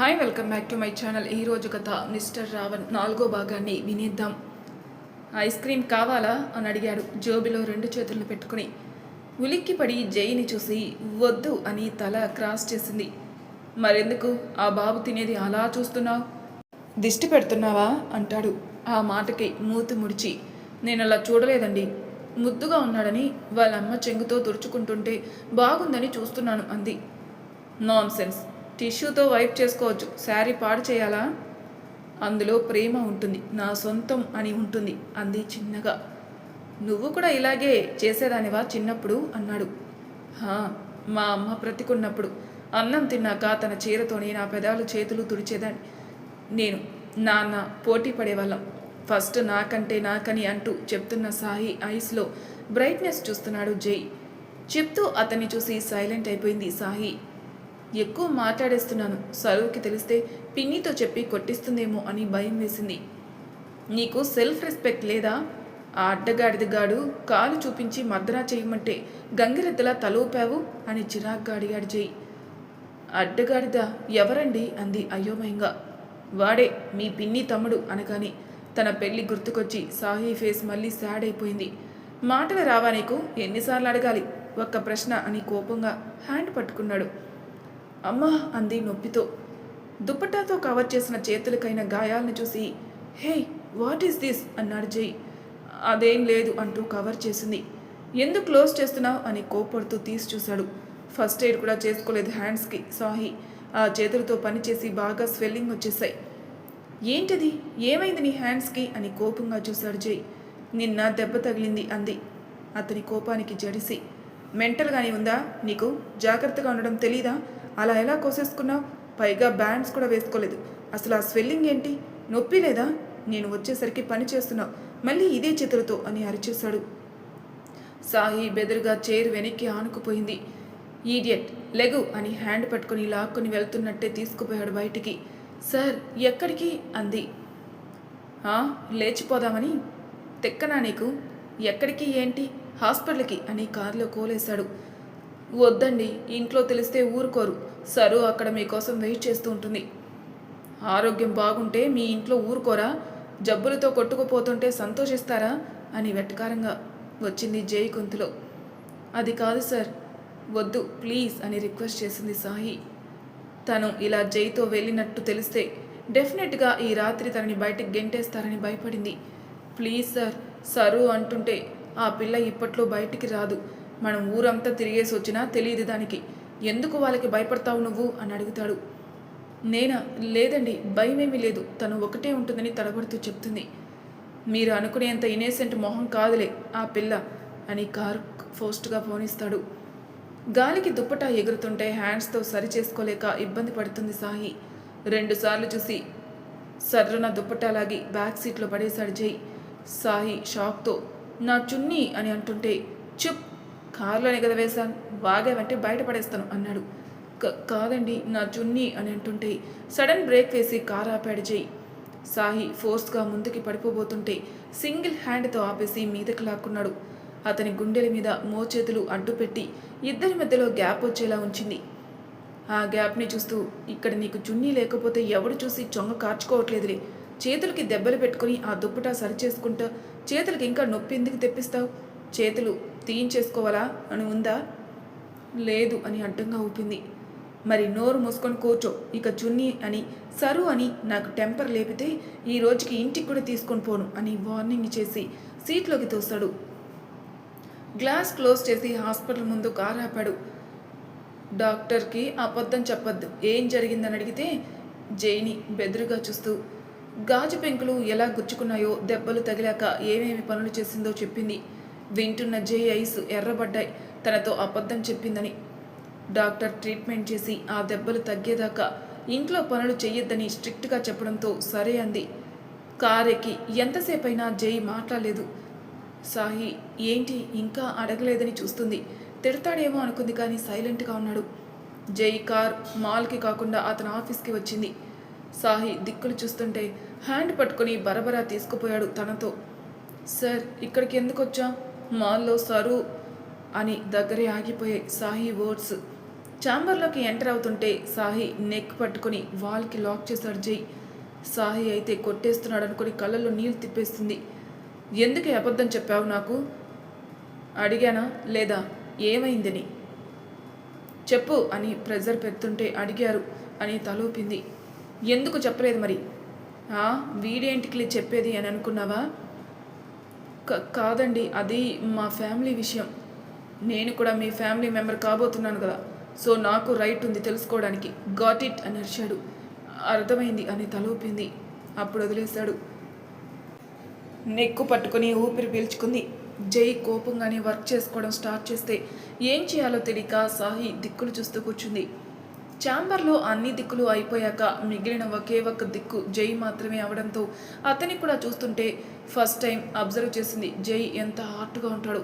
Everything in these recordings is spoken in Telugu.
Hi welcome back to my channel ఈ రోజు కథ మిస్టర్ రావణ్ నాలుగో భాగాన్ని వినేద్దాం. ఐస్ క్రీమ్ కావాలా? అని అడిగాడు. జోబిలో రెండు చేతులను పెట్టుకుని ఉలిక్కిపడి జైని చూసి వద్దు అని తల క్రాస్ చేసింది. మరెందుకు? ఆ బాబు తినేది అలా చూస్తున్నావు? దిష్టి పెడుతున్నావా? అంటాడు. ఆ మాటకి మూతి ముడిచి నేను అలా చూడలేదండి. ముద్దుగా ఉన్నాడని వాళ్ళ అమ్మ చెంగుతో తుడుచుకుంటుంటే బాగుందని చూస్తున్నాను అంది. నాన్ సెన్స్ టిష్యూతో వైప్ చేసుకోవచ్చు. శారీ పాడు చేయాలా? అందులో ప్రేమ ఉంటుంది. నా సొంతం అని ఉంటుంది. అంది చిన్నగా. నువ్వు కూడా ఇలాగే చేసేదానివా చిన్నప్పుడు? అన్నాడు. హా మా అమ్మ బ్రతికున్నప్పుడు. అన్నం తిన్నాక తన చీరతోనే నా పెదాలు చేతులు తుడిచేదాన్ని. నేను నాన్న పోటీ పడేవాళ్ళం. ఫస్ట్ నాకంటే నాకని అంటూ చెప్తున్న సాయి ఐస్లో బ్రైట్నెస్ చూస్తున్నాడు జై. చెప్తూ అతన్ని చూసి సైలెంట్ అయిపోయింది సాయి ఎక్కువ మాట్లాడేస్తున్నాను. సరువుకి తెలిస్తే పిన్నితో చెప్పి కొట్టిస్తుందేమో అని భయం వేసింది. నీకు సెల్ఫ్ రెస్పెక్ట్ లేదా? ఆ అడ్డగాడిదిగాడు కాలు చూపించి మర్దనా చేయమంటే గంగిరెద్దలా తలూపావు అని చిరాగ్గా అడిగాడు జై అడ్డగాడిద? ఎవరండి? అంది అయోమయంగా. వాడే మీ పిన్ని తమ్ముడు అనగాని తన పెళ్ళి గుర్తుకొచ్చి సాహి ఫేస్ మళ్ళీ సాడ్ అయిపోయింది. మాటలు రావా నీకు? ఎన్నిసార్లు అడగాలి? ఒక్క ప్రశ్న అని కోపంగా హ్యాండ్ పట్టుకున్నాడు. అమ్మా అంది నొప్పితో. దుప్పటాతో కవర్ చేసిన చేతులకైన గాయాలను చూసి హే వాట్ ఈస్ దిస్? అన్నాడు జై అదేం లేదు అంటూ కవర్ చేసింది. ఎందుకు క్లోజ్ చేస్తున్నావు? అని కోపడుతూ తీసి చూశాడు. ఫస్ట్ ఎయిడ్ కూడా చేసుకోలేదు హ్యాండ్స్కి సాహి. ఆ చేతులతో పనిచేసి బాగా స్వెల్లింగ్ వచ్చేసాయి. ఏంటిది? ఏమైంది నీ హ్యాండ్స్కి? అని కోపంగా చూశాడు జై నిన్న దెబ్బ తగిలింది అంది. అతని కోపానికి జడిసి మెంటల్గానే ఉందా నీకు? జాగ్రత్తగా ఉండడం తెలీదా? అలా ఎలా కోసేసుకున్నావు? పైగా బ్యాండ్స్ కూడా వేసుకోలేదు. అసలు ఆ స్వెల్లింగ్ ఏంటి? నొప్పి లేదా? నేను వచ్చేసరికి పని చేస్తున్నావు మళ్ళీ ఇదే చేతులతో అని అరిచేశాడు. సాయి బెదురుగా చైర్ వెనక్కి ఆనుకుపోయింది. ఈడియట్ లెగు అని హ్యాండ్ పట్టుకుని లాక్కుని వెళ్తున్నట్టే తీసుకుపోయాడు బయటికి. సార్ ఎక్కడికి? అంది. లేచిపోదామని. తెక్కనా నీకు? ఎక్కడికి ఏంటి? హాస్పిటల్కి అని కారులో కోలేశాడు. వద్దండి ఇంట్లో తెలిస్తే ఊరుకోరు. సరు అక్కడ మీకోసం వెయిట్ చేస్తూ ఉంటుంది. ఆరోగ్యం బాగుంటే మీ ఇంట్లో ఊరుకోరా జబ్బులతో కొట్టుకుపోతుంటే సంతోషిస్తారా అని వెటకారంగా వచ్చింది జై గొంతులో. అది కాదు సార్ వద్దు ప్లీజ్ అని రిక్వెస్ట్ చేసింది సాయి తను ఇలా జైతో వెళ్ళినట్టు తెలిస్తే డెఫినెట్గా ఈ రాత్రి తనని బయటకు గెంటేస్తారని భయపడింది. ప్లీజ్ సార్ సరు అంటుంటే ఆ పిల్ల ఇప్పట్లో బయటికి రాదు. మనం ఊరంతా తిరిగేసి వచ్చినా తెలియదు దానికి. ఎందుకు వాళ్ళకి భయపడతావు నువ్వు? అని అడుగుతాడు. నేనా? లేదండి భయమేమీ లేదు. తను ఒకటే ఉంటుందని తడబడుతూ చెప్తుంది. మీరు అనుకునేంత ఇనేసెంట్ మొహం కాదులే ఆ పిల్ల అని కార్ ఫోస్ట్గా పోనిస్తాడు గాలికి దుప్పటా ఎగురుతుంటే హ్యాండ్స్తో సరి చేసుకోలేక ఇబ్బంది పడుతుంది సాయి. రెండుసార్లు చూసి సర్రున దుప్పటాలాగి బ్యాక్ సీట్లో పడేశాడు జై. సాయి షాక్తో నా చున్నీ అని అంటుంటే చుప్ కారులోనే కదా వేశాను. వాగావంటే బయటపడేస్తాను అన్నాడు. కాదండి నా చున్నీ అని అంటుంటే సడన్ బ్రేక్ వేసి కారు ఆపాడు జై. సాహి ఫోర్స్గా ముందుకి పడిపోబోతుంటే సింగిల్ హ్యాండ్తో ఆపేసి మీదకి లాక్కున్నాడు. అతని గుండెల మీద మోచేతులు అడ్డుపెట్టి ఇద్దరి మధ్యలో గ్యాప్ వచ్చేలా ఉంచింది. ఆ గ్యాప్ని చూస్తూ ఇక్కడ నీకు చున్నీ లేకపోతే ఎవడు చూసి చొంగ కార్చుకోవట్లేదులే. చేతులకి దెబ్బలు పెట్టుకుని ఆ దుప్పటా సరిచేసుకుంటా చేతులకి ఇంకా నొప్పి ఎందుకు తెప్పిస్తావు? చేతులు తీయించేసుకోవాలా అని ఉందా? లేదు అని అడ్డంగా ఊపింది. మరి నోరు మూసుకొని కూర్చో ఇక చున్నీ అని సరు అని నాకు టెంపర్ లేపితే ఈ రోజుకి ఇంటికి కూడా తీసుకొని పోను అని వార్నింగ్ చేసి సీట్లోకి తోస్తాడు. గ్లాస్ క్లోజ్ చేసి హాస్పిటల్ ముందు కారు ఆపాడు. డాక్టర్కి అబద్ధం చెప్పొద్దు ఏం జరిగిందని అడిగితే జైని బెదురుగా చూస్తూ గాజు పెంకులు ఎలా గుచ్చుకున్నాయో దెబ్బలు తగిలాక ఏమేమి పనులు చేసిందో చెప్పింది. వింటున్న జై ఐస్ ఎర్రబడ్డాయి. తనతో అబద్ధం చెప్పిందని. డాక్టర్ ట్రీట్మెంట్ చేసి ఆ దెబ్బలు తగ్గేదాకా ఇంట్లో పనులు చెయ్యొద్దని స్ట్రిక్ట్గా చెప్పడంతో సరే అంది. కారెక్కి ఎంతసేపైనా జై మాట్లాడలేదు. సాహి ఏంటి ఇంకా అడగలేదని చూస్తుంది. తిడతాడేమో అనుకుంది కానీ సైలెంట్గా ఉన్నాడు. జై కార్ మాల్కి కాకుండా అతని ఆఫీస్కి వచ్చింది. సాహి దిక్కులు చూస్తుంటే హ్యాండ్ పట్టుకొని బరబరా తీసుకుపోయాడు తనతో. సార్ ఇక్కడికి ఎందుకు వచ్చా మాల్లో సరు అని దగ్గరే ఆగిపోయే సాహి వర్డ్స్ ఛాంబర్లోకి ఎంటర్ అవుతుంటే సాహి నెక్ పట్టుకొని వాల్కి లాక్ చేశాడు జై. సాహి అయితే కొట్టేస్తున్నాడు అనుకుని కళ్ళల్లో నీళ్ళు తిప్పేస్తుంది. ఎందుకు అబద్ధం చెప్పావు నాకు? అడిగానా? లేదా? ఏమైందని? చెప్పు అని ప్రెజర్ పెడుతుంటే అడిగారు అని తలూపింది. ఎందుకు చెప్పలేదు మరి? ఆ? వీడేంటికి చెప్పేది అని అనుకున్నావా? కాదండి అది మా ఫ్యామిలీ విషయం. నేను కూడా మీ ఫ్యామిలీ మెంబర్ కాబోతున్నాను కదా. సో నాకు రైట్ ఉంది తెలుసుకోవడానికి. గాట్ ఇట్ అని అరిచాడు. అర్థమైంది అని తలూపింది అప్పుడు వదిలేశాడు. నెక్కు పట్టుకుని ఊపిరి పీల్చుకుంది. జై కోపంగానే వర్క్ చేసుకోవడం స్టార్ట్ చేస్తే ఏం చేయాలో తెలియక సాహి దిక్కులు చూస్తూ కూర్చుంది. ఛాంబర్లో అన్ని దిక్కులు అయిపోయాక మిగిలిన ఒకే ఒక్క దిక్కు జై మాత్రమే అవడంతో అతని కూడా చూస్తుంటే ఫస్ట్ టైం అబ్జర్వ్ చేసింది జై ఎంత హార్ట్గా ఉంటాడు.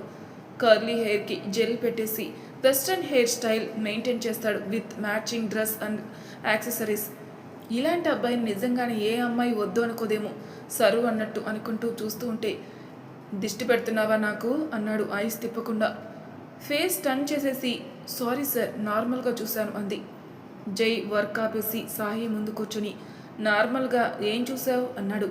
కర్లీ హెయిర్కి జెల్ పెట్టేసి వెస్ట్రన్ హెయిర్ స్టైల్ మెయింటైన్ చేస్తాడు with matching dress and accessories. ఇలాంటి అబ్బాయిని నిజంగానే ఏ అమ్మాయి వద్దు అనుకోదేమో సరు అన్నట్టు అనుకుంటూ చూస్తూ ఉంటే దిష్టి పెడుతున్నావా నాకు? అన్నాడు ఐస్ తిప్పకుండా. ఫేస్ టర్న్ చేసేసి సారీ సార్ నార్మల్గా చూశాను అంది. జై వర్క్ ఆపేసి సాహి ముందు కూర్చొని నార్మల్గా ఏం చూసావు? అన్నాడు.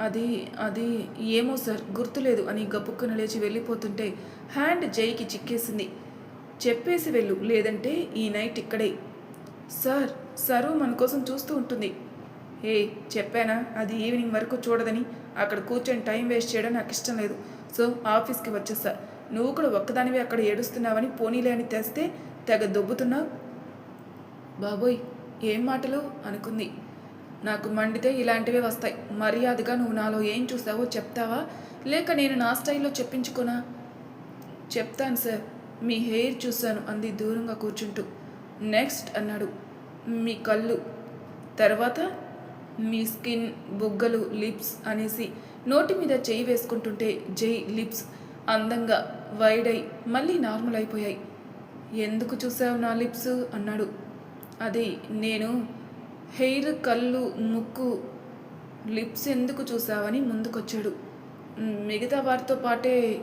అది అది ఏమో సార్ గుర్తులేదు అని గప్పుక్కున లేచి వెళ్ళిపోతుంటే హ్యాండ్ జైకి చిక్కేసింది. చెప్పేసి వెళ్ళు లేదంటే ఈ నైట్ ఇక్కడే. సార్ సరు మన కోసం చూస్తూ ఉంటుంది. ఏ చెప్పానా? అది ఈవినింగ్ వరకు చూడదని. అక్కడ కూర్చొని టైం వేస్ట్ చేయడం నాకు ఇష్టం లేదు. సో ఆఫీస్కి వచ్చేస్తా నువ్వు కూడా ఒక్కదానివే అక్కడ ఏడుస్తున్నావని పోనీలే అని తెస్తే తెగ దొబ్బుతున్నావు. బాబోయ్ ఏం మాటలు? అనుకుంది. నాకు మండితే ఇలాంటివే వస్తాయి. మర్యాదగా నువ్వు నాలో ఏం చూసావో చెప్తావా? లేక నేను నా స్టైల్లో చెప్పించుకోనా? చెప్తాను సార్. మీ హెయిర్ చూశాను అంది దూరంగా కూర్చుంటూ. నెక్స్ట్ అన్నాడు. మీ కళ్ళు. తర్వాత మీ స్కిన్ బుగ్గలు లిప్స్ అనేసి నోటి మీద చేయి వేసుకుంటుంటే జై లిప్స్ అందంగా వైడ్ అయి మళ్ళీ నార్మల్ అయిపోయాయి. ఎందుకు చూసావు నా లిప్స్? అన్నాడు. అది నేను హెయిర్ కళ్ళు ముక్కు లిప్స్ ఎందుకు చూసావని ముందుకొచ్చాడు. మిగతా వారితో పాటే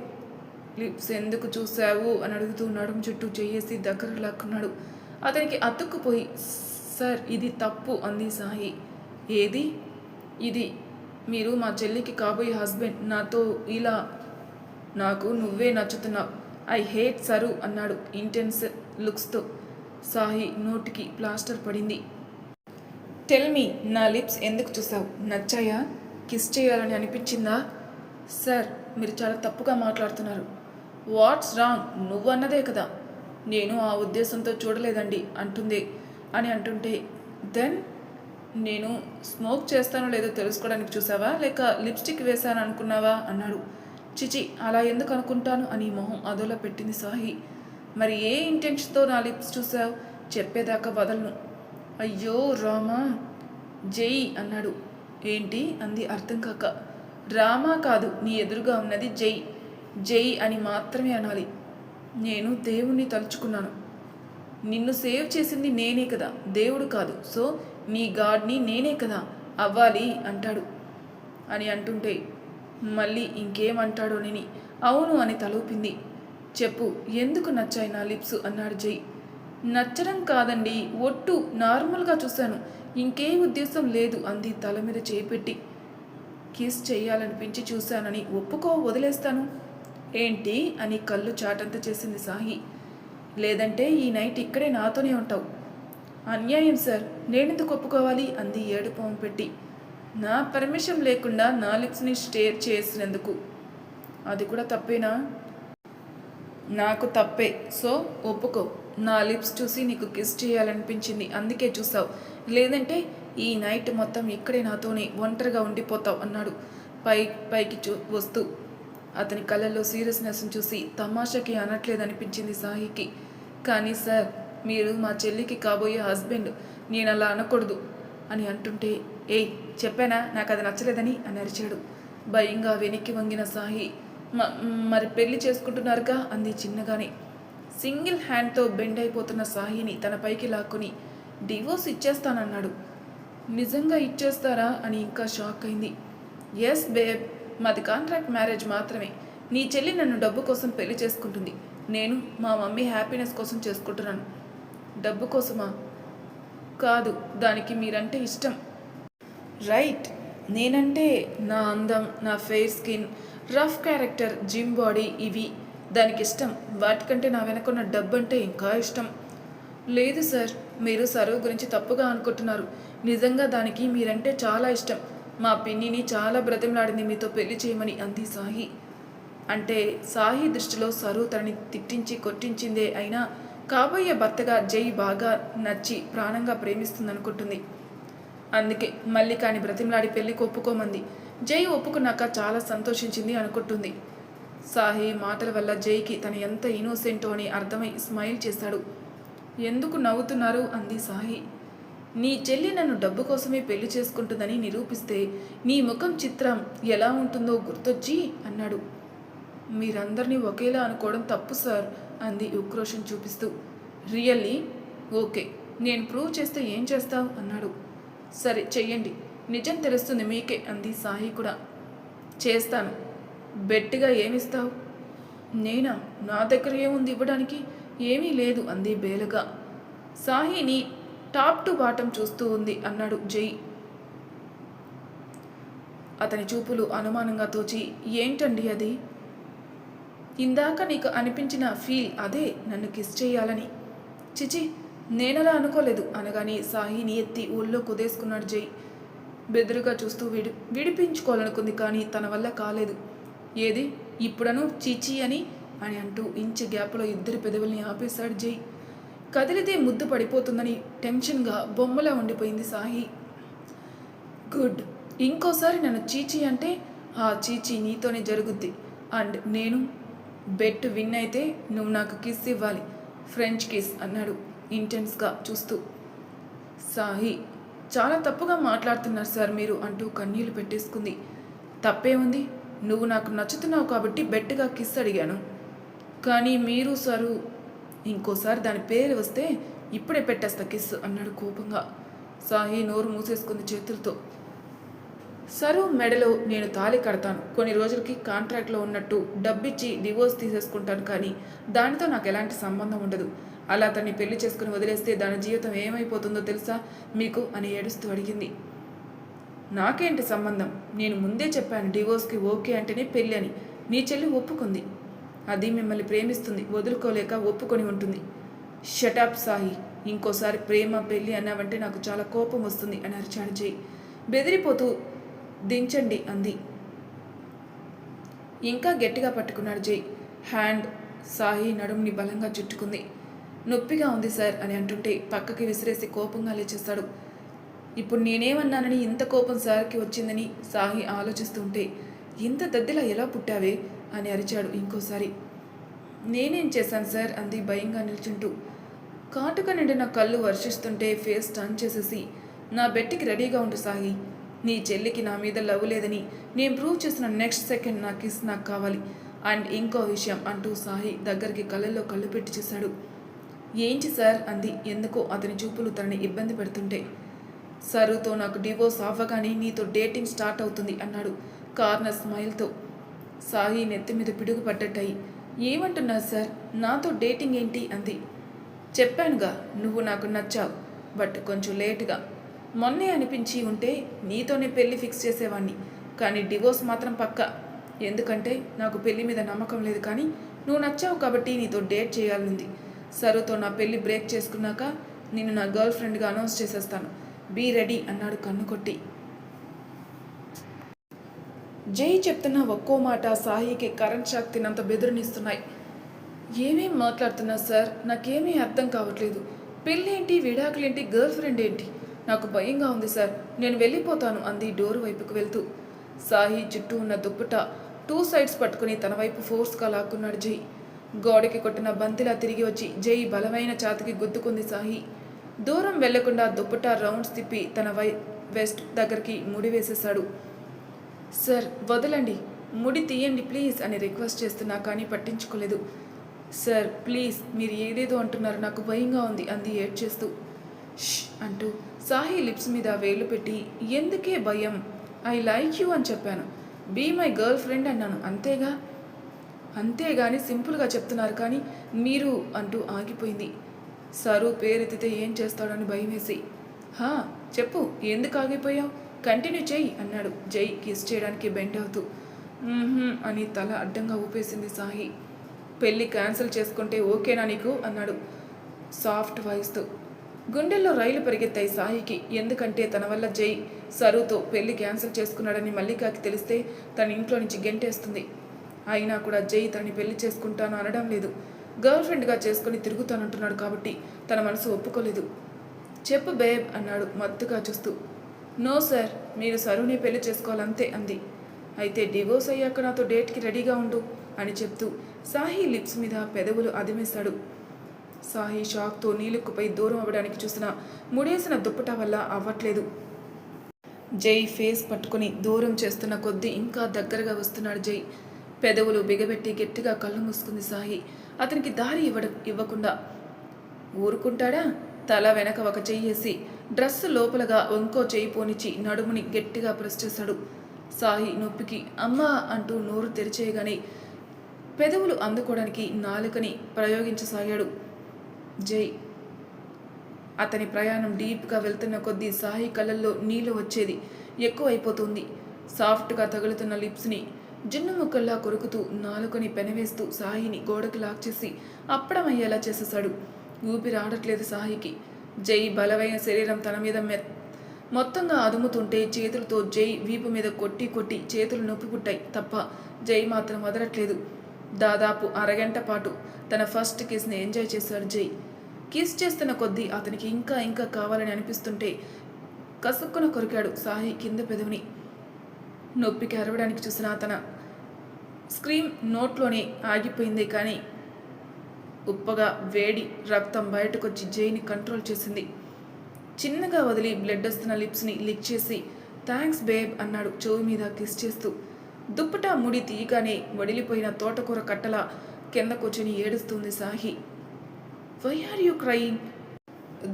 లిప్స్ ఎందుకు చూసావు అని అడుగుతూ నడుము చుట్టూ చేయేసి దగ్గర లాక్కున్నాడు. అతనికి అతుక్కుపోయి సార్ ఇది తప్పు అంది సాయి. ఏది? ఇది మీరు మా చెల్లికి కాబోయే హస్బెండ్. నాతో ఇలా నాకు నువ్వే నచ్చుతున్నావు. ఐ హేట్ సరు అన్నాడు ఇంటెన్స్ లుక్స్తో. సాహి నోటికి ప్లాస్టర్ పడింది. టెల్ మీ నా లిప్స్ ఎందుకు చూసావు? నచ్చాయా? కిస్ చేయాలని అనిపించిందా? సార్ మీరు చాలా తప్పుగా మాట్లాడుతున్నారు. What's wrong? నువ్వు అన్నదే కదా. నేను ఆ ఉద్దేశంతో చూడలేదండి అంటుంది. అని అంటుంటే దెన్? నేను స్మోక్ చేస్తానో లేదో తెలుసుకోవడానికి చూసావా? లేక లిప్స్టిక్ వేశాను అనుకున్నావా అన్నాడు. చిచి అలా ఎందుకు అనుకుంటాను? అని మొహం అదోలా పెట్టింది సాహి. మరి ఏ ఇంటెన్షన్తో నా లిప్స్ చూసావు చెప్పేదాకా వదలను. అయ్యో రామా! జై అన్నాడు. ఏంటి? అంది అర్థం కాక. రామా కాదు నీ ఎదురుగా ఉన్నది జై. జై అని మాత్రమే అనాలి. నేను దేవుణ్ణి తలుచుకున్నాను. నిన్ను సేవ్ చేసింది నేనే కదా. దేవుడు కాదు. సో నీ గాడ్ని నేనే కదా. అవ్వాలి అంటాడు. అని అంటుంటే మళ్ళీ ఇంకేమంటాడోనని అవును అని తలూపింది. చెప్పు ఎందుకు నచ్చాయి నా లిప్స్? అన్నాడు జై. నచ్చడం కాదండి ఒట్టు నార్మల్గా చూశాను. ఇంకే ఉద్దేశం లేదు అంది తల మీద చేపెట్టి. కిస్ చేయాలనిపించి చూశానని ఒప్పుకో వదిలేస్తాను. ఏంటి? అని కళ్ళు చాటంత చేసింది సాహి. లేదంటే ఈ నైట్ ఇక్కడే నాతోనే ఉంటావు. అన్యాయం సార్ నేనెందుకు ఒప్పుకోవాలి? అంది ఏడు పాము పెట్టి నా పర్మిషన్ లేకుండా నా లిప్స్ని స్టేర్ చేసినందుకు. అది కూడా తప్పేనా? నాకు తప్పే. సో ఒప్పుకో. నా లిప్స్ చూసి నీకు కిస్ చేయాలనిపించింది. అందుకే చూసావు. లేదంటే ఈ నైట్ మొత్తం ఇక్కడే నాతోనే ఒంటరిగా ఉండిపోతావు అన్నాడు. పై పైకి చూ వస్తూ. అతని కళ్ళల్లో సీరియస్నెస్ని చూసి తమాషాకి అనట్లేదనిపించింది సాహికి. కానీ సార్ మీరు మా చెల్లికి కాబోయే హస్బెండ్. నేను అలా అనకూడదు అని అంటుంటే ఏయ్ చెప్పానా? నాకు అది నచ్చలేదని అని అరిచాడు. భయంగా వెనక్కి వంగిన సాహి మరి పెళ్ళి చేసుకుంటున్నారుగా? అంది చిన్నగానే. సింగిల్ హ్యాండ్తో బెండ్ అయిపోతున్న సాహిని తన పైకి లాక్కుని డివోర్స్ ఇచ్చేస్తానన్నాడు. నిజంగా ఇచ్చేస్తారా? అని ఇంకా షాక్ అయింది. ఎస్ బేబ్ మాది కాంట్రాక్ట్ మ్యారేజ్ మాత్రమే. నీ చెల్లి నన్ను డబ్బు కోసం పెళ్ళి చేసుకుంటుంది. నేను మా మమ్మీ హ్యాపీనెస్ కోసం చేసుకుంటున్నాను. డబ్బు కోసమా? కాదు. దానికి మీరంటే ఇష్టం. రైట్. నేనంటే నా అందం నా fair skin rough character gym body ఇవి. దానికి ఇష్టం వాటికంటే నా వెనకున్న డబ్బు అంటే ఇంకా ఇష్టం. లేదు సార్ మీరు సరువు గురించి తప్పుగా అనుకుంటున్నారు. నిజంగా దానికి మీరంటే చాలా ఇష్టం. మా పిన్నిని చాలా బ్రతిమలాడింది మీతో పెళ్ళి చేయమని అంది సాహి. అంటే సాహి దృష్టిలో సరువు తనని తిట్టించి కొట్టించిందే అయినా కాబోయే భర్తగా జై బాగా నచ్చి ప్రాణంగా ప్రేమిస్తుందనుకుంటుంది. అందుకే మళ్ళీ కాని బ్రతిమలాడి పెళ్ళి ఒప్పుకోమంది జై ఒప్పుకున్నాక చాలా సంతోషించింది అనుకుంటుంది. సాహి మాటల వల్ల జైకి తను ఎంత ఇన్నోసెంటో అని అర్థమై స్మైల్ చేశాడు ఎందుకు నవ్వుతున్నారు? అంది సాహి. నీ చెల్లి నన్ను డబ్బు కోసమే పెళ్ళి చేసుకుంటుందని నిరూపిస్తే నీ ముఖం చిత్రం ఎలా ఉంటుందో గుర్తొచ్చి అన్నాడు. మీరందరినీ ఒకేలా అనుకోవడం తప్పు సార్ అంది ఉక్రోషం చూపిస్తూ. రియల్లీ? ఓకే. నేను ప్రూవ్ చేస్తే ఏం చేస్తావు? అన్నాడు. సరే చెయ్యండి. నిజం తెలుస్తుంది మీకే అంది సాయి కూడా. చేస్తాను. బెట్టిగా ఏమిస్తావు? నేనా? నా దగ్గర ఏముంది ఇవ్వడానికి ఏమీ లేదు అంది బేలగా. సాహిని టాప్ టు బాటం చూస్తూ ఉంది అన్నాడు జై. అతని చూపులు అనుమానంగా తోచి ఏంటండి అది? ఇందాక నీకు అనిపించిన ఫీల్ అదే నన్ను కిస్ చేయాలని. చిచి నేనలా అనుకోలేదు అనగానే సాహిని ఎత్తి ఊళ్ళో కుదేసుకున్నాడు జై. బెదురుగా చూస్తూ విడి విడిపించుకోవాలనుకుంది కానీ తన వల్ల కాలేదు. ఏది? ఇప్పుడను చీచి అని అని అంటూ ఇంచు గ్యాప్లో ఇద్దరి పెదవుల్ని ఆపేశాడు జై. కదిలితే ముద్దు పడిపోతుందని టెన్షన్గా బొమ్మలా ఉండిపోయింది సాహి. గుడ్. ఇంకోసారి నన్ను చీచి అంటే ఆ చీచి నీతోనే జరుగుద్ది. అండ్ నేను? బెట్ విన్ అయితే నువ్వు నాకు కిస్ ఇవ్వాలి. ఫ్రెంచ్ కిస్ అన్నాడు ఇంటెన్స్గా చూస్తూ. సాహి చాలా తప్పుగా మాట్లాడుతున్నారు సార్ మీరు అంటూ కన్నీళ్ళు పెట్టేసుకుంది. తప్పేముంది? నువ్వు నాకు నచ్చుతున్నావు కాబట్టి బెట్గా కిస్ అడిగాను. కానీ మీరు సారు ఇంకోసారి దాని పేరు వస్తే ఇప్పుడే పెట్టేస్తా కిస్ అన్నాడు కోపంగా. సాహి నోరు మూసేసుకుంది చేతులతో. సరు మెడలో నేను తాళి కడతాను. కొన్ని రోజులకి కాంట్రాక్ట్లో ఉన్నట్టు డబ్బిచ్చి డివోర్స్ తీసేసుకుంటాను కానీ దానితో నాకు ఎలాంటి సంబంధం ఉండదు. అలా తన్ని పెళ్ళి చేసుకుని వదిలేస్తే దాని జీవితం ఏమైపోతుందో తెలుసా? మీకు అని ఏడుస్తూ అడిగింది. నాకేంటి సంబంధం? నేను ముందే చెప్పాను డివోర్స్కి ఓకే అంటేనే పెళ్ళి అని నీ చెల్లి ఒప్పుకుంది. అది మిమ్మల్ని ప్రేమిస్తుంది వదులుకోలేక ఒప్పుకొని ఉంటుంది. షటాప్ సాయి ఇంకోసారి ప్రేమ పెళ్ళి అన్నావంటే నాకు చాలా కోపం వస్తుంది అని అరిచాడు జై. బెదిరిపోతూ దించండి అంది. ఇంకా గట్టిగా పట్టుకున్నాడు జై. హ్యాండ్ సాయి నడుముని బలంగా చుట్టుకుంది. నొప్పిగా ఉంది సార్ అని అంటుంటే పక్కకి విసిరేసి కోపంగా లేచేస్తాడు. ఇప్పుడు నేనేమన్నానని ఇంత కోపం సార్కి వచ్చిందని సాహి ఆలోచిస్తుంటే ఇంత దద్దిలా ఎలా పుట్టావే? అని అరిచాడు ఇంకోసారి. నేనేం చేశాను సార్? అంది భయంగా నిల్చుంటూ. కాటుక నిండిన కళ్ళు వర్షిస్తుంటే ఫేస్ టర్న్ చేసేసి నా బెట్టికి రెడీగా ఉండు సాహి. నీ చెల్లికి నా మీద లవ్ లేదని నేను ప్రూవ్ చేసిన నెక్స్ట్ సెకండ్ నా కిస్ నాకు కావాలి. అండ్ ఇంకో విషయం అంటూ సాహి దగ్గరికి కళ్ళల్లో కళ్ళు పెట్టి చేశాడు. ఏంటి సార్ అంది. ఎందుకో అతని చూపులు తనని ఇబ్బంది పెడుతుంటే. సరుతో నాకు డివోర్స్ అవ్వగానే నీతో డేటింగ్ స్టార్ట్ అవుతుంది అన్నాడు కార్నర్ స్మైల్తో. సాయి నెత్తి మీద పిడుగు పడ్డట్టయి ఏమంటున్నారు సార్? నాతో డేటింగ్ ఏంటి? అంది. చెప్పానుగా నువ్వు నాకు నచ్చావు బట్ కొంచెం లేటుగా. మొన్నే అనిపించి ఉంటే నీతోనే పెళ్ళి ఫిక్స్ చేసేవాణ్ణి. కానీ డివోర్స్ మాత్రం పక్క. ఎందుకంటే నాకు పెళ్ళి మీద నమ్మకం లేదు కానీ నువ్వు నచ్చావు కాబట్టి నీతో డేట్ చేయాలనుంది. సరోతో నా పెళ్ళి బ్రేక్ చేసుకున్నాక నేను నా గర్ల్ ఫ్రెండ్గా అనౌన్స్ చేసేస్తాను. బీ రెడీ అన్నాడు కన్ను కొట్టి. జై చెప్తున్న ఒక్కో మాట సాహికి కరెంట్ షాక్ తినంత బెదిరినిస్తున్నాయి. ఏమేం మాట్లాడుతున్నా సార్? నాకేమీ అర్థం కావట్లేదు. పెళ్ళేంటి? విడాకులేంటి? గర్ల్ ఫ్రెండ్ ఏంటి? నాకు భయంగా ఉంది సార్. నేను వెళ్ళిపోతాను అంది డోర్ వైపుకు వెళ్తూ. సాహి చుట్టూ ఉన్న దుప్పట టూ సైడ్స్ పట్టుకుని తన వైపు ఫోర్స్గా లాక్కున్నాడు జై. గోడకి కొట్టిన బంతిలా తిరిగి వచ్చి జై బలమైన ఛాతికి గుద్దుకుంది సాహి. దూరం వెళ్ళకుండా దుప్పట రౌండ్స్ తిప్పి తన వై వెస్ట్ దగ్గరికి ముడి వేసేశాడు. సార్ వదలండి. ముడి తీయండి ప్లీజ్ అని రిక్వెస్ట్ చేస్తున్నా కానీ పట్టించుకోలేదు. సార్ ప్లీజ్ మీరు ఏదేదో అంటున్నారు. నాకు భయంగా ఉంది అంది ఏడ్ చేస్తూ ష్ అంటూ సాహి లిప్స్ మీద వేలు పెట్టి ఎందుకే భయం? ఐ లైక్ యూ అని చెప్పాను. బీ మై గర్ల్ ఫ్రెండ్ అన్నాను. అంతేగా? అంతేగాని సింపుల్గా చెప్తున్నారు కానీ మీరు అంటూ ఆగిపోయింది. సరు పేరెత్తితే ఏం చేస్తాడని భయం వేసి హా చెప్పు ఎందుకు ఆగిపోయావు? కంటిన్యూ చేయి అన్నాడు. జై కిస్ చేయడానికి బెండ్ అవుతూ అని తల అడ్డంగా ఊపేసింది సాహి పెళ్ళి క్యాన్సిల్ చేసుకుంటే ఓకేనా నీకు? అన్నాడు సాఫ్ట్ వాయిస్తో. గుండెల్లో రైలు పరిగెత్తాయి సాయికి. ఎందుకంటే తన వల్ల జై సరుతో పెళ్ళి క్యాన్సిల్ చేసుకున్నాడని మల్లికాకి తెలిస్తే తన ఇంట్లో నుంచి గెంటేస్తుంది. అయినా కూడా జై తనని పెళ్ళి చేసుకుంటాను అనడం లేదు. గర్ల్ ఫ్రెండ్గా చేసుకుని తిరుగుతానంటున్నాడు కాబట్టి తన మనసు ఒప్పుకోలేదు. చెప్పు బేబ్ అన్నాడు మత్తుగా చూస్తూ. నో సార్ మీరు సరుని పెళ్ళి చేసుకోవాలంతే అంది. అయితే డివోర్స్ అయ్యాక నాతో డేట్కి రెడీగా ఉండు అని చెప్తూ సాహి లిప్స్ మీద పెదవులు అదిమేశాడు. సాహి షాక్తో నీలుక్కుపై దూరం అవ్వడానికి చూసిన ముడేసిన దుప్పట వల్ల అవ్వట్లేదు. జై ఫేస్ పట్టుకుని దూరం చేస్తున్న కొద్దీ ఇంకా దగ్గరగా వస్తున్నాడు జై. పెదవులు బిగబెట్టి గట్టిగా కళ్ళు మూసుకుంది సాహి అతనికి దారి ఇవ్వడం ఇవ్వకుండా ఊరుకుంటాడా? తల వెనక ఒక చెయ్యేసి డ్రెస్ లోపలగా ఇంకో చెయ్యి పోనిచ్చి నడుముని గట్టిగా ప్రెస్ చేశాడు. సాయి నొప్పికి అమ్మా అంటూ నోరు తెరిచేయగానే పెదవులు అందుకోవడానికి నాలుకని ప్రయోగించసాగాడు. జై. అతని ప్రయాణం డీప్గా వెళ్తున్న కొద్దీ సాయి కళ్ళల్లో నీళ్ళు వచ్చేది ఎక్కువైపోతుంది. సాఫ్ట్గా తగులుతున్న లిప్స్ని జున్ను ముక్కల్లా కొరుకుతూ నాలుకని పెనవేస్తూ సాహిని గోడకి లాక్ చేసి అప్పడమయ్యేలా చేసేశాడు. ఊపిరి ఆడట్లేదు సాహికి జై బలమైన శరీరం తన మీద మె మొత్తంగా అదుముతుంటే చేతులతో జై వీపు మీద కొట్టి కొట్టి చేతులు నొప్పి పుట్టాయి తప్ప జై మాత్రం వదలట్లేదు. దాదాపు అరగంట పాటు తన ఫస్ట్ కిస్ని ఎంజాయ్ చేశాడు జై. కిస్ చేస్తున్న కొద్దీ అతనికి ఇంకా ఇంకా కావాలని అనిపిస్తుంటే కసుక్కున కొరికాడు సాహి కింద పెదవిని. నొప్పికి అరవడానికి చూసిన తన స్క్రీమ్ నోట్లోనే ఆగిపోయింది కానీ ఉప్పగా వేడి రక్తం బయటకొచ్చి జైని కంట్రోల్ చేసింది. చిన్నగా వదిలి బ్లడ్ వస్తున్న లిప్స్ని లిక్ చేసి థ్యాంక్స్ బేబ్ అన్నాడు చెవి మీద కిస్ చేస్తూ. దుప్పటా ముడి తీయగానే వడిలిపోయిన తోటకూర కట్టల కింద కూర్చొని ఏడుస్తుంది Sahi. Why are you crying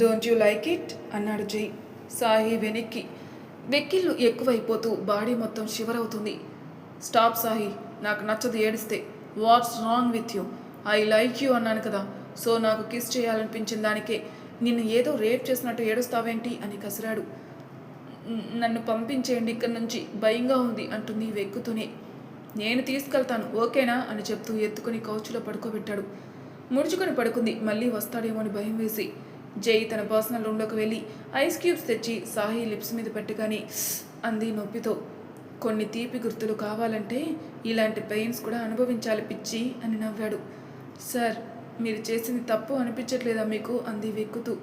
don't you like it అన్నాడు జై. సాహి వెనక్కి వెక్కిళ్ళు ఎక్కువైపోతూ బాడీ మొత్తం షివర్ అవుతుంది స్టాప్ సాహి. నాకు నచ్చదు ఏడిస్తే. What's wrong with you. I like you అన్నాను కదా. సో నాకు కిస్ చేయాలనిపించిన దానికే. నిన్ను ఏదో రేప్ చేసినట్టు ఏడుస్తావేంటి అని కసిరాడు. నన్ను పంపించేయండి ఇక్కడి నుంచి భయంగా ఉంది అంటుంది వెక్కుతూనే. నేను తీసుకెళ్తాను ఓకేనా అని చెప్తూ ఎత్తుకుని కౌచులో పడుకోబెట్టాడు. ముడుచుకొని పడుకుంది మళ్ళీ వస్తాడేమో అని భయం వేసి. జై తన పర్సనల్ రూమ్లోకి వెళ్ళి ఐస్ క్యూబ్స్ తెచ్చి సాహి లిప్స్ మీద పెట్టగానే అంది నొప్పితో. కొన్ని తీపి గుర్తులు కావాలంటే ఇలాంటి పెయిన్స్ కూడా అనుభవించాలి పిచ్చి అని నవ్వాడు. సార్ మీరు చేసింది తప్పు అనిపించట్లేదా మీకు? అంది వెక్కుతూ.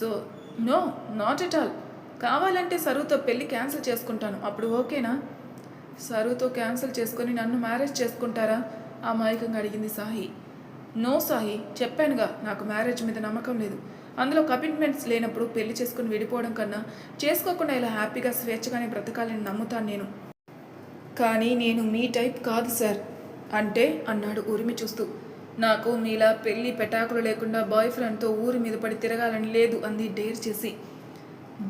So no not at all. కావాలంటే సరువుతో పెళ్ళి క్యాన్సిల్ చేసుకుంటాను. అప్పుడు ఓకేనా? సరువుతో క్యాన్సిల్ చేసుకొని నన్ను మ్యారేజ్ చేసుకుంటారా? అమాయకంగా అడిగింది సాహి. నో సాహి చెప్పానుగా నాకు మ్యారేజ్ మీద నమ్మకం లేదు. అందులో కమిట్మెంట్స్ లేనప్పుడు పెళ్ళి చేసుకుని విడిపోవడం కన్నా చేసుకోకుండా ఇలా హ్యాపీగా స్వేచ్ఛగానే బ్రతకాలని నమ్ముతాను నేను. కానీ నేను మీ టైప్ కాదు సార్ అంటే అన్నాడు ఉరిమి చూస్తూ. నాకు మీలా పెళ్ళి పెటాకులు లేకుండా బాయ్ ఫ్రెండ్తో ఊరి మీద పడి తిరగాలని లేదు అంది డేర్ చేసి.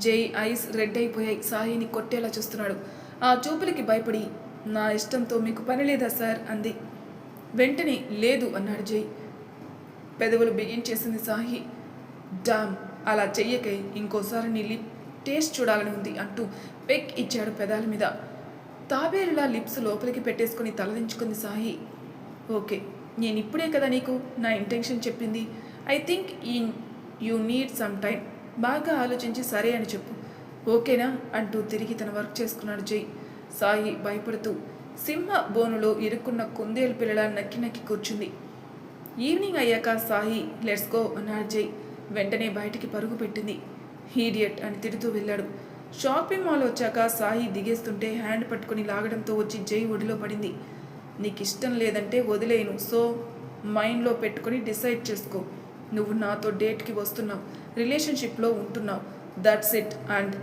జై ఐస్ రెడ్ అయిపోయాయి సాయిని కొట్టేలా చూస్తున్నాడు. ఆ చూపులకి భయపడి నా ఇష్టంతో మీకు పని లేదా సార్? అంది. వెంటనే లేదు అన్నాడు జై. పెదవులు బిగించేసింది సాహి డామ్ అలా చెయ్యకే ఇంకోసారి నీ లిప్ టేస్ట్ చూడాలని ఉంది అంటూ పెక్ ఇచ్చాడు పెదాల మీద. తాబేరులా లిప్స్ లోపలికి పెట్టేసుకుని తలదించుకుంది సాహి ఓకే నేను ఇప్పుడే కదా నీకు నా ఇంటెన్షన్ చెప్పింది. ఐ థింక్ ఈ యూ నీడ్ సమ్ టైం బాగా ఆలోచించి సరే అని చెప్పు. ఓకేనా? అంటూ తిరిగి తన వర్క్ చేసుకున్నాడు జై. సాయి భయపడుతూ సింహ బోనులో ఇరుక్కున్న కుందేలు పిల్లల నక్కి నక్కి కూర్చుంది. ఈవినింగ్ అయ్యాక సాయి లెట్స్ గో అన్నాడు జై. వెంటనే బయటికి పరుగు పెట్టింది. హీడియట్ అని తిడుతూ వెళ్ళాడు. షాపింగ్ మాల్ వచ్చాక సాయి దిగేస్తుంటే హ్యాండ్ పట్టుకుని లాగడంతో వచ్చి జై ఒడిలో పడింది. నీకు ఇష్టం లేదంటే వదిలేను సో మైండ్లో పెట్టుకొని డిసైడ్ చేసుకో. నువ్వు నాతో డేట్కి వస్తున్నావు. రిలేషన్షిప్లో ఉంటున్నావు. That's it. అండ్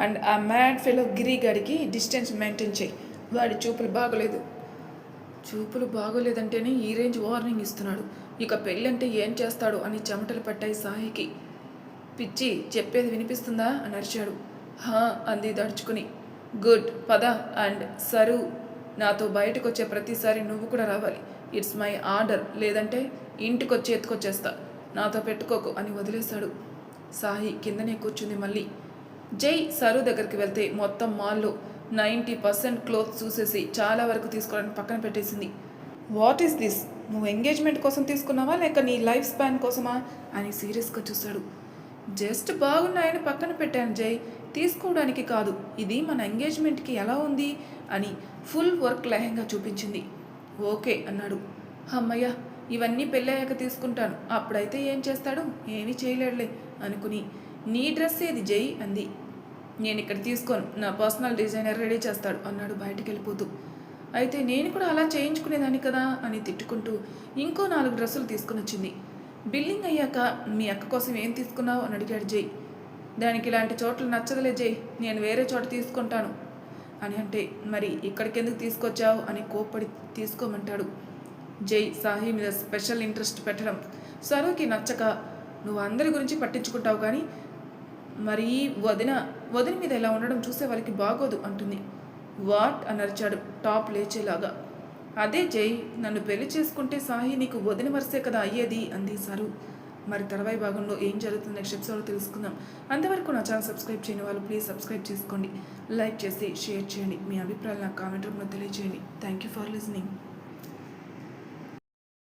అండ్ ఆ మ్యాడ్ ఫెలో గిరి గారికి డిస్టెన్స్ మెయింటైన్ చేయి. వాడి చూపులు బాగోలేదు. చూపులు బాగోలేదంటేనే ఈ రేంజ్ వార్నింగ్ ఇస్తున్నాడు. ఇక పెళ్ళంటే ఏం చేస్తాడు అని చెమటలు పట్టాయి సాయికి పిచ్చి చెప్పేది వినిపిస్తుందా? అని అరిచాడు. హా అంది దడుచుకుని గుడ్ పద అండ్ సరు. నాతో బయటకు వచ్చే ప్రతిసారి నువ్వు కూడా రావాలి. It's my order. లేదంటే ఇంటికి వచ్చి ఎత్తుకొచ్చేస్తా. నాతో పెట్టుకోకు అని వదిలేశాడు. సాయి కిందనే కూర్చుంది మళ్ళీ. జై సరు దగ్గరికి వెళ్తే మొత్తం మాల్లో నైంటీ పర్సెంట్ క్లోత్స్ చూసేసి చాలా వరకు తీసుకోవడానికి పక్కన పెట్టేసింది. What is this? నువ్వు ఎంగేజ్మెంట్ కోసం తీసుకున్నావా లేక నీ లైఫ్ స్పాన్ కోసమా అని సీరియస్గా చూశాడు జస్ట్ బాగున్నాయని పక్కన పెట్టాను జై. తీసుకోవడానికి కాదు. ఇది మన ఎంగేజ్మెంట్కి ఎలా ఉంది అని ఫుల్ వర్క్ లెహంగా చూపించింది. ఓకే అన్నాడు. అమ్మయ్య ఇవన్నీ పెళ్ళయ్యాక తీసుకుంటాను. అప్పుడైతే ఏం చేస్తాడు? ఏమీ చేయలేడులే అనుకుని. నీ డ్రెస్ ఏది జై? అంది. నేను ఇక్కడ తీసుకోను. నా పర్సనల్ డిజైనర్ రెడీ చేస్తాడు అన్నాడు బయటికి వెళ్ళిపోతూ. అయితే నేను కూడా అలా చేయించుకునేదాన్ని కదా అని తిట్టుకుంటూ ఇంకో నాలుగు డ్రెస్సులు తీసుకుని వచ్చింది. బిల్లింగ్ అయ్యాక మీ అక్క కోసం ఏం తీసుకున్నావు అని అడిగాడు జై. దానికి ఇలాంటి చోట్ల నచ్చదులే జై నేను వేరే చోట తీసుకుంటాను అని అంటే మరి ఇక్కడికెందుకు తీసుకొచ్చావు అని కోప్పడి తీసుకోమంటాడు. జై సాహి మీద స్పెషల్ ఇంట్రెస్ట్ పెట్టడం సరుకి నచ్చక నువ్వు అందరి గురించి పట్టించుకుంటావు కానీ మరి వదిన వదిన మీద ఇలా ఉండడం చూసే వాళ్ళకి బాగోదు అంటుంది. వాట్ అనర్చాడు టాప్ లేచేలాగా. అదే జై నన్ను పెళ్ళి చేసుకుంటే సాహి నీకు వదిన వరుసే కదా అయ్యేది? అంది సరు. మరి తర్వాయి భాగంలో ఏం జరుగుతుంది నెక్స్ట్ ఎపిసోడ్లో తెలుసుకుందాం. అంతవరకు నా ఛానల్ సబ్స్క్రైబ్ చేయని వాళ్ళు ప్లీజ్ సబ్స్క్రైబ్ చేసుకోండి. లైక్ చేసి షేర్ చేయండి. మీ అభిప్రాయాలు నాకు కామెంట్ రూపంలో తెలియజేయండి. Thank you for listening.